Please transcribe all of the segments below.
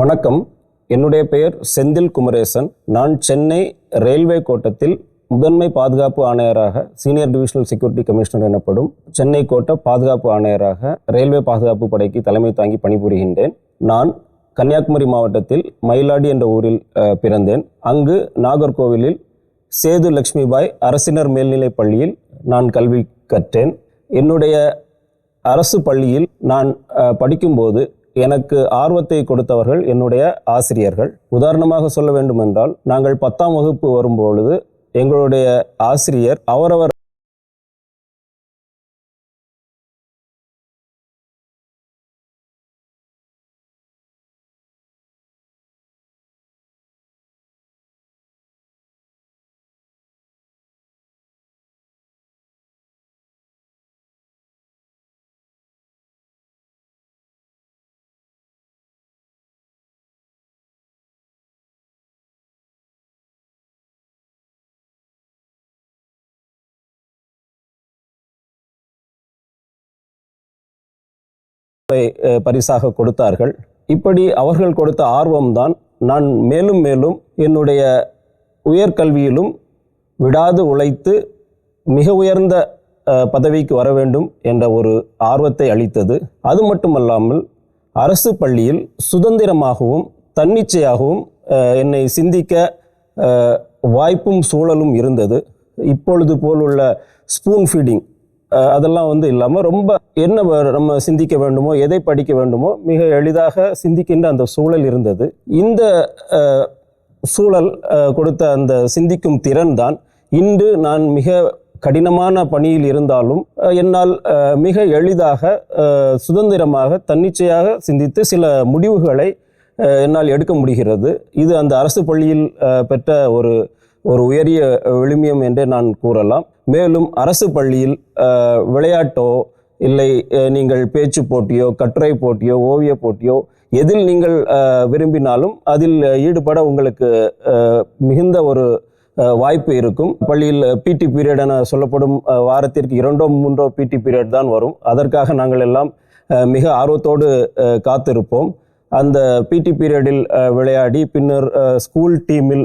வணக்கம். என்னுடைய பெயர் செந்தில் குமரேசன். நான் சென்னை ரயில்வே கோட்டத்தில் முதன்மை பாதுகாப்பு ஆணையராக சீனியர் டிவிஷனல் செக்யூரிட்டி கமிஷனர் எனப்படும் சென்னை கோட்ட பாதுகாப்பு ஆணையராக ரயில்வே பாதுகாப்பு படைக்கு தலைமை தாங்கி பணிபுரிகின்றேன். நான் கன்னியாகுமரி மாவட்டத்தில் மயிலாடி என்ற ஊரில் பிறந்தேன். அங்கு நாகர்கோவிலில் சேது லட்சுமிபாய் அரசினர் மேல்நிலைப் பள்ளியில் நான் கல்வி கற்றேன். என்னுடைய அரசு பள்ளியில் நான் படிக்கும்போது எனக்கு ஆர்வத்தை கொடுத்தவர்கள் என்னுடைய ஆசிரியர்கள். உதாரணமாக சொல்ல வேண்டுமென்றால் நாங்கள் பத்தாம் வகுப்பு வரும்பொழுது எங்களுடைய ஆசிரியர் அவரவர் பரிசாக கொடுத்தார்கள். இப்படி அவர்கள் கொடுத்த ஆர்வம்தான் நான் மேலும் மேலும் என்னுடைய உயர்கல்வியிலும் விடாது உழைத்து மிக உயர்ந்த பதவிக்கு வர வேண்டும் என்ற ஒரு ஆர்வத்தை அளித்தது. அது மட்டுமல்லாமல் அரசு பள்ளியில் சுதந்திரமாகவும் தன்னிச்சையாகவும் என்னை சிந்திக்க வாய்ப்பும் சூழலும் இருந்தது. இப்பொழுது போலுள்ள ஸ்பூன் ஃபீடிங் அதெல்லாம் வந்து இல்லாமல் ரொம்ப என்ன நம்ம சிந்திக்க வேண்டுமோ எதை படிக்க வேண்டுமோ மிக எளிதாக சிந்திக்கின்ற அந்த சூழல் இருந்தது. இந்த சூழல் கொடுத்த அந்த சிந்திக்கும் திறன் தான் இன்று நான் மிக கடினமான பணியில் இருந்தாலும் என்னால் மிக எளிதாக சுதந்திரமாக தன்னிச்சையாக சிந்தித்து சில முடிவுகளை என்னால் எடுக்க முடிகிறது. இது அந்த அரசு பள்ளியில் பெற்ற ஒரு ஒரு உயரிய விழுமியம் என்றே நான் கூறலாம். மேலும் அரசு பள்ளியில் விளையாட்டோ இல்லை நீங்கள் பேச்சு போட்டியோ கட்டுரை போட்டியோ ஓவிய போட்டியோ எதில் நீங்கள் விரும்பினாலும் அதில் ஈடுபட உங்களுக்கு மிகுந்த ஒரு வாய்ப்பு இருக்கும். பள்ளியில் பிடி பீரியட் என சொல்லப்படும் வாரத்திற்கு இரண்டோ மூன்றோ பிடி பீரியட் தான் வரும். அதற்காக நாங்கள் எல்லாம் மிக ஆர்வத்தோடு காத்திருப்போம். அந்த பிடி பீரியடில் விளையாடி பின்னர் ஸ்கூல் டீமில்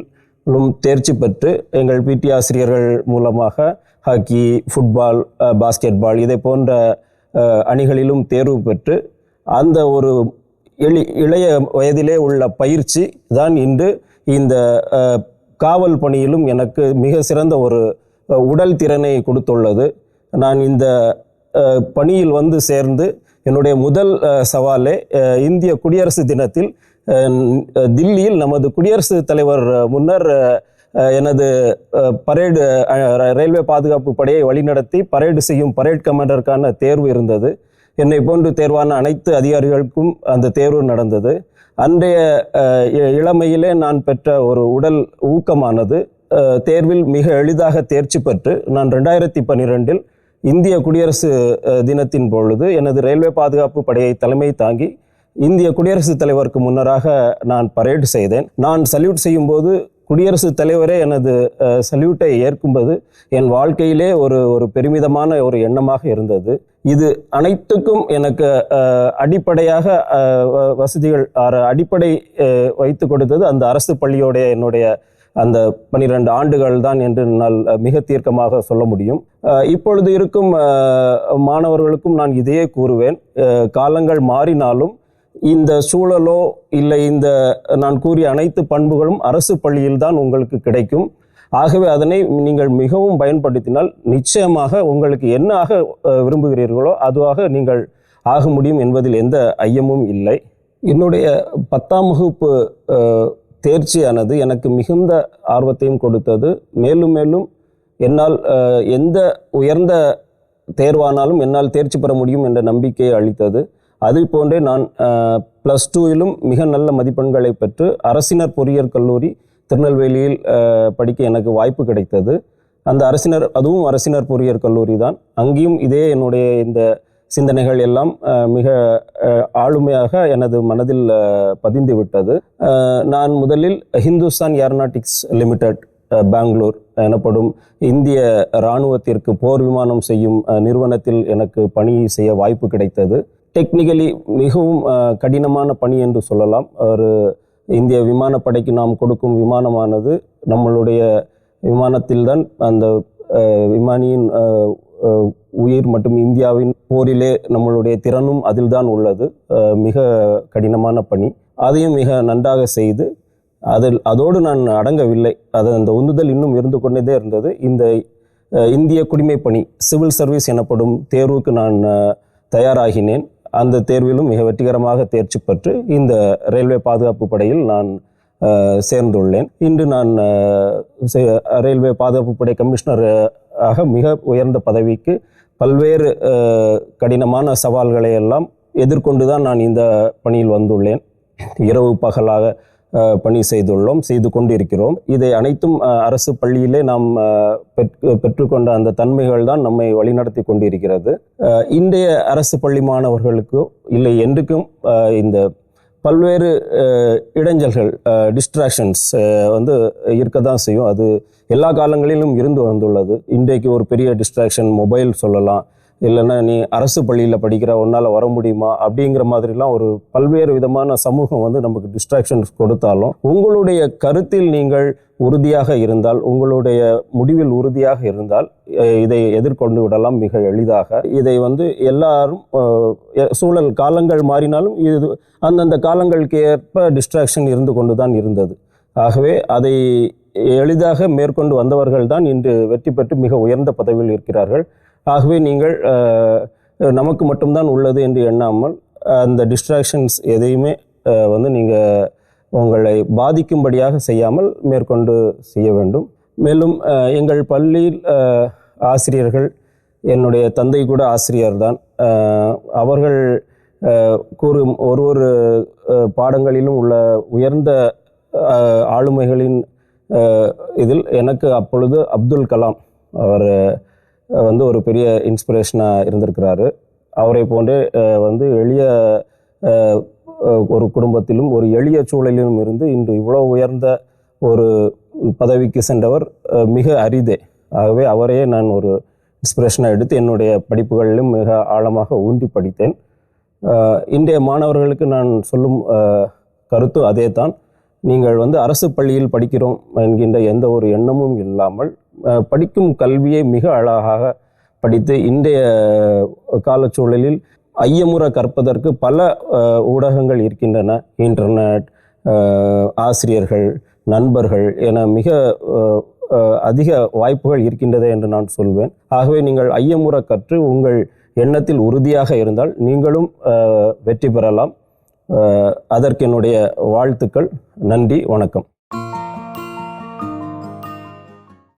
தேர்ச்சி பெற்று எங்கள் பிடி ஆசிரியர்கள் மூலமாக ஹாக்கி ஃபுட்பால் பாஸ்கெட் பால் இதை போன்ற அணிகளிலும் தேர்வு பெற்று அந்த ஒரு எளி இளைய வயதிலே உள்ள பயிற்சி தான் இன்று இந்த காவல் பணியிலும் எனக்கு மிக சிறந்த ஒரு உடல் திறனை கொடுத்துள்ளது. நான் இந்த பணியில் வந்து சேர்ந்து என்னுடைய முதல் சவாலே இந்திய குடியரசு தினத்தில் தில்லியில் நமது குடியரசுத் தலைவர் முன்னர் எனது பரேடு ரயில்வே பாதுகாப்பு படையை வழிநடத்தி பரேடு செய்யும் பரேட் கமாண்டருக்கான தேர்வு இருந்தது. என்னை போன்று தேர்வான அனைத்து அதிகாரிகளுக்கும் அந்த தேர்வு நடந்தது. அன்றைய இ- இளமையிலே நான் பெற்ற ஒரு உடல் ஊக்கமானது தேர்வில் மிக எளிதாக தேர்ச்சி பெற்று நான் ரெண்டாயிரத்தி பன்னிரெண்டில் இந்திய குடியரசு தினத்தின் பொழுது எனது ரயில்வே பாதுகாப்பு படையை தலைமை தாங்கி இந்திய குடியரசுத் தலைவருக்கு முன்னராக நான் பரேடு செய்தேன். நான் சல்யூட் செய்யும்போது குடியரசுத் தலைவரே எனது சல்யூட்டை ஏற்கும்போது என் வாழ்க்கையிலே ஒரு ஒரு பெருமிதமான ஒரு எண்ணமாக இருந்தது. இது அனைத்துக்கும் எனக்கு அடிப்படையாக வசதிகள் அடிப்படை வைத்து கொடுத்தது அந்த அரசு பள்ளியோடைய என்னுடைய அந்த பன்னிரெண்டு ஆண்டுகள் தான் என்று என்னால் மிக தீர்க்கமாக சொல்ல முடியும். இப்பொழுது இருக்கும் மாணவர்களுக்கும் நான் இதையே கூறுவேன். காலங்கள் மாறினாலும் இந்த சூழலோ இல்லை இந்த நான் கூறிய அனைத்து பண்புகளும் அரசு பள்ளியில் தான் உங்களுக்கு கிடைக்கும். ஆகவே அதனை நீங்கள் மிகவும் பயன்படுத்தினால் நிச்சயமாக உங்களுக்கு என்ன ஆக விரும்புகிறீர்களோ அதுவாக நீங்கள் ஆக முடியும் என்பதில் எந்த ஐயமும் இல்லை. என்னுடைய பத்தாம் வகுப்பு தேர்ச்சியானது எனக்கு மிகுந்த ஆர்வத்தையும் கொடுத்தது. மேலும் மேலும் என்னால் எந்த உயர்ந்த தேர்வானாலும் என்னால் தேர்ச்சி பெற முடியும் என்ற நம்பிக்கையை அளித்தது. அது போன்றே நான் ப்ளஸ் டூவிலும் மிக நல்ல மதிப்பெண்களை பெற்று அரசினர் பொறியியல் கல்லூரி திருநெல்வேலியில் படிக்க எனக்கு வாய்ப்பு கிடைத்தது. அந்த அரசினர் அதுவும் அரசினர் பொறியியல் கல்லூரி தான். அங்கேயும் இதே என்னுடைய இந்த சிந்தனைகள் எல்லாம் மிக ஆளுமையாக எனது மனதில் பதிந்து விட்டது. நான் முதலில் ஹிந்துஸ்தான் ஏரோநாட்டிக்ஸ் லிமிடெட் பெங்களூர் எனப்படும் இந்திய இராணுவத்திற்கு போர் விமானம் செய்யும் நிறுவனத்தில் எனக்கு பணி செய்ய வாய்ப்பு கிடைத்தது. டெக்னிக்கலி மிகவும் கடினமான பணி என்று சொல்லலாம். ஒரு இந்திய விமானப்படைக்கு நாம் கொடுக்கும் விமானமானது நம்மளுடைய விமானத்தில்தான் அந்த விமானியின் உயிர் மற்றும் இந்தியாவின் போரிலே நம்மளுடைய திறனும் அதில்தான் உள்ளது. மிக கடினமான பணி. அதையும் மிக நன்றாக செய்து அதில் அதோடு நான் அடங்கவில்லை. அது அந்த உந்துதல் இன்னும் இருந்து கொண்டே இருந்தது. இந்த இந்திய குடிமை பணி சிவில் சர்வீஸ் எனப்படும் தேர்வுக்கு நான் தயாராகினேன். அந்த தேர்விலும் மிக வெற்றிகரமாக தேர்ச்சி பெற்று இந்த ரயில்வே பாதுகாப்பு படையில் நான் சேர்ந்துள்ளேன். இன்று நான் ரயில்வே பாதுகாப்பு படை கமிஷனர் ஆக மிக உயர்ந்த பதவிக்கு பல்வேறு கடினமான சவால்களை எல்லாம் எதிர்கொண்டு தான் நான் இந்த பணியில் வந்துள்ளேன். இரவு பகலாக பணி செய்துள்ளோம் செய்து கொண்டிருக்கிறோம். இதை அனைத்தும் அரசு பள்ளியிலே நாம் பெற்றுக்கொண்ட அந்த தன்மைகள் தான் நம்மை வழிநடத்தி கொண்டிருக்கிறது. இன்றைய அரசு பள்ளி மாணவர்களுக்கு இல்லை என்றுக்கும் இந்த பல்வேறு இடைஞ்சல்கள் டிஸ்ட்ராக்ஷன்ஸ் வந்து இருக்க தான் செய்யும். அது எல்லா காலங்களிலும் இருந்து வந்துள்ளது. இன்றைக்கு ஒரு பெரிய டிஸ்ட்ராக்ஷன் மொபைல் சொல்லலாம். இல்லைன்னா நீ அரசு பள்ளியில் படிக்கிற உன்னால் வர முடியுமா? அப்படிங்கிற மாதிரிலாம் ஒரு பல்வேறு விதமான சமூகம் வந்து நமக்கு டிஸ்ட்ராக்ஷன்ஸ் கொடுத்தாலும் உங்களுடைய கருத்தில் நீங்கள் உறுதியாக இருந்தால் உங்களுடைய முடிவில் உறுதியாக இருந்தால் இதை எதிர்கொண்டு விடலாம் மிக எளிதாக. இதை வந்து எல்லாரும் சூழல் காலங்கள் மாறினாலும் இது அந்தந்த காலங்களுக்கு ஏற்ப டிஸ்ட்ராக்ஷன் இருந்து கொண்டு தான் இருந்தது. ஆகவே அதை எளிதாக மேற்கொண்டு வந்தவர்கள் தான் இன்று வெற்றி பெற்று மிக உயர்ந்த பதவியில் இருக்கிறார்கள். ஆகவே நீங்கள் நமக்கு மட்டும்தான் உள்ளது என்று எண்ணாமல் அந்த டிஸ்ட்ராக்ஷன்ஸ் எதையுமே வந்து நீங்கள் உங்களை பாதிக்கும்படியாக செய்யாமல் மேற்கொண்டு செய்ய வேண்டும். மேலும் எங்கள் பள்ளியில் ஆசிரியர்கள் என்னுடைய தந்தை கூட ஆசிரியர் தான் அவர்கள் கூறும் ஒரு ஒரு பாடங்களிலும் உள்ள உயர்ந்த ஆளுமைகளின் இதில் எனக்கு அப்பொழுது அப்துல் கலாம் அவர் வந்து ஒரு பெரிய இன்ஸ்பிரேஷனாக இருந்திருக்கிறாரு. அவரை போன்றே வந்து எளிய ஒரு குடும்பத்திலும் ஒரு எளிய சூழலிலும் இருந்து இன்று இவ்வளோ உயர்ந்த ஒரு பதவிக்கு சென்றவர் மிக அரிதே. ஆகவே அவரையே நான் ஒரு இன்ஸ்பிரேஷனாக எடுத்து என்னுடைய படிப்புகளிலும் மிக ஆழமாக ஊன்றி படித்தேன். இன்றைய மாணவர்களுக்கு நான் சொல்லும் கருத்து அதே தான் நீங்கள் வந்து அரசு பள்ளியில் படிக்கிறோம் என்கின்ற எந்த ஒரு எண்ணமும் இல்லாமல் படிக்கும் கல்வியை மிக அழகாக படித்து இன்றைய காலச்சூழலில் ஐயமுறை கற்பதற்கு பல ஊடகங்கள் இருக்கின்றன. இன்டர்நெட் ஆசிரியர்கள் நண்பர்கள் என மிக அதிக வாய்ப்புகள் இருக்கின்றது என்று நான் சொல்வேன். ஆகவே நீங்கள் ஐயமுறை கற்று உங்கள் எண்ணத்தில் உறுதியாக இருந்தால் நீங்களும் வெற்றி பெறலாம். அதற்கு என்னுடைய வாழ்த்துக்கள். நன்றி வணக்கம்.